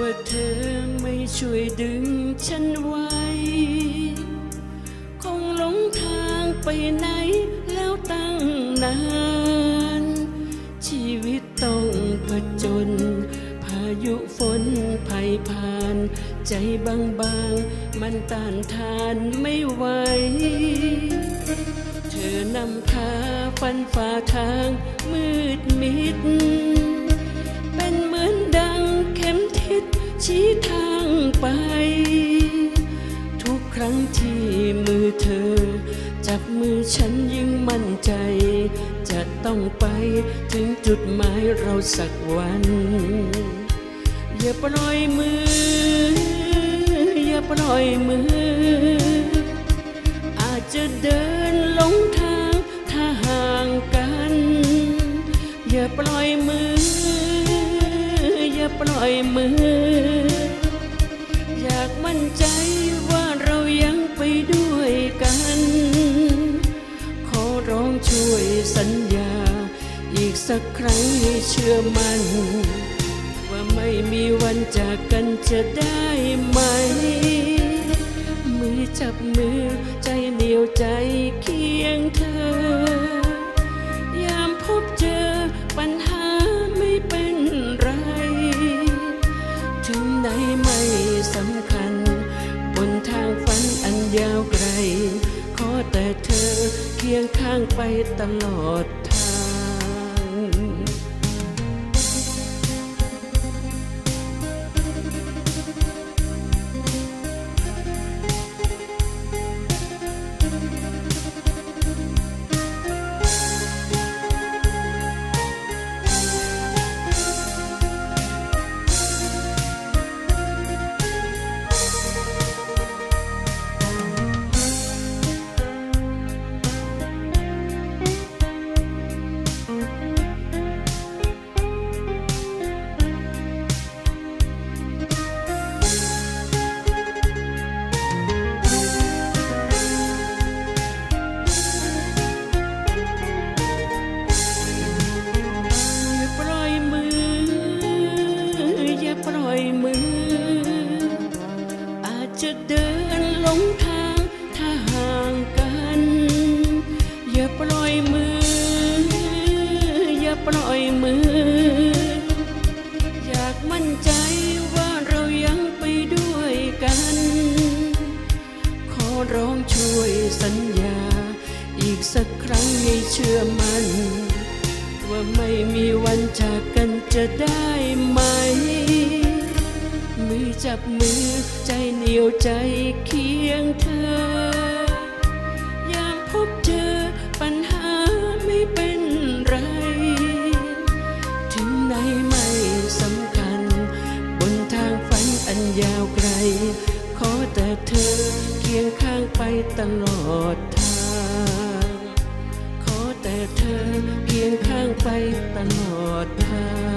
ว่าเธอไม่ช่วยดึงฉันไว้ คงหลงทางไปไหนแล้วตั้งนาน ชีวิตต้องผจญพายุฝนภัยผ่าน ใจบางๆ มันต้านทานไม่ไหว เธอนำพาฟันฝ่าทางมืดมิด เป็นเหมือนดังเข็มทิศ ชี้ทางไป ทุกครั้งที่มือเธอ จับมือฉันยิ่งมั่นใจ จะต้องไปถึงจุดหมายเราสักวัน อย่าปล่อยมือ อย่าปล่อยมือ อาจจะเดินหลงทางถ้าห่างกัน อย่าปล่อยมือ ปล่อยมือ อยากมั่นใจว่าเรายังไปด้วยกัน ขอร้องช่วยสัญญา อีกสักครั้งให้เชื่อมัน ว่าไม่มีวันจากกันจะได้ไหม มือจับมือใจเหนียวใจเคียงเธอ ยาวไกล ขอแต่เธอเคียงข้างไปตลอด ปล่อยมือ อาจจะเดินหลงทางถ้าห่างกัน อย่าปล่อยมือ อย่าปล่อยมือ อยากมั่นใจว่าเรายังไปด้วยกัน ขอร้องช่วยสัญญา อีกสักครั้งให้เชื่อมันว่าไม่มีวันจากกันจะได้ไหม จับมือใจเหนียวใจเคียงเธอยามพบเจอปัญหาไม่เป็นไร ถึงไหนไม่สำคัญ บนทางฝันอันยาวไกล ขอแต่เธอเคียงข้างไปตลอดทาง ขอแต่เธอเคียงข้างไปตลอดทาง